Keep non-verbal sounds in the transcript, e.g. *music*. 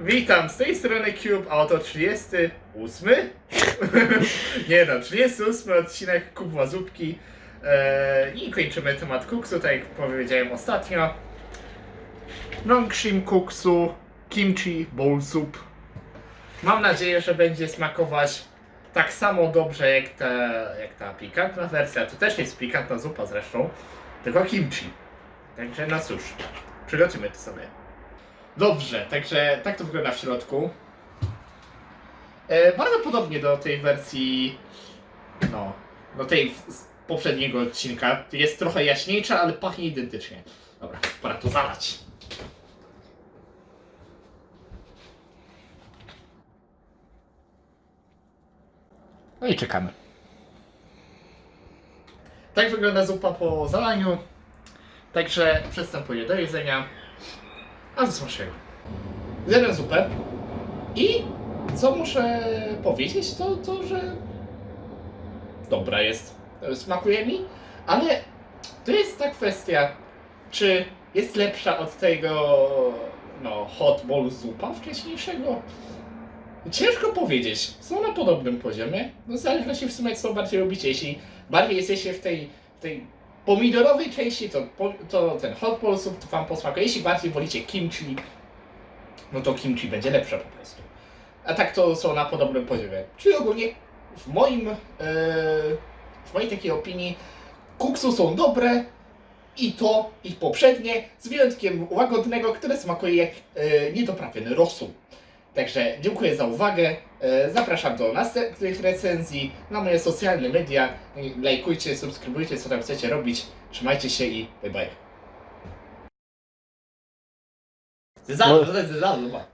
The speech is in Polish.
Witam, z tej strony Cube, a oto 38. *laughs* Nie no, 38 odcinek Kubwa Zupki. Eee, I kończymy temat kuksu, tak jak powiedziałem ostatnio. Nongshim kuksu, kimchi, bowl soup. Mam nadzieję, że będzie smakować tak samo dobrze jak ta, jak ta pikantna wersja. To też jest pikantna zupa zresztą, tylko kimchi. Także no cóż, przygotujmy to sobie. Dobrze, także tak to wygląda w środku. E, bardzo podobnie do tej wersji, no, do tej z poprzedniego odcinka. Jest trochę jaśniejsza, ale pachnie identycznie. Dobra, pora to zalać. No i czekamy. Tak wygląda zupa po zalaniu. Także przystępuję do jedzenia. A co smacznego. Zjadłem zupę i co muszę powiedzieć, to to, że dobra jest. Smakuje mi, ale to jest ta kwestia, czy jest lepsza od tego no, hot bowl zupa wcześniejszego? Ciężko powiedzieć. Są na podobnym poziomie. No w zależności w sumie co bardziej lubicie. Jeśli bardziej jesteście w tej, tej pomidorowej części, to, to ten hot to wam posmakuje. Jeśli bardziej wolicie kimchi, no to kimchi będzie lepsze po prostu. A tak to są na podobnym poziomie. Czyli ogólnie w moim, e, w mojej takiej opinii kuksu są dobre i to, i poprzednie, z wyjątkiem łagodnego, które smakuje jak e, niedoprawiony rosół. Także dziękuję za uwagę. E, Zapraszam do następnych recenzji na moje socjalne media. Lajkujcie, subskrybujcie, co tam chcecie robić. Trzymajcie się i bye bye. Za, za, za, za, za.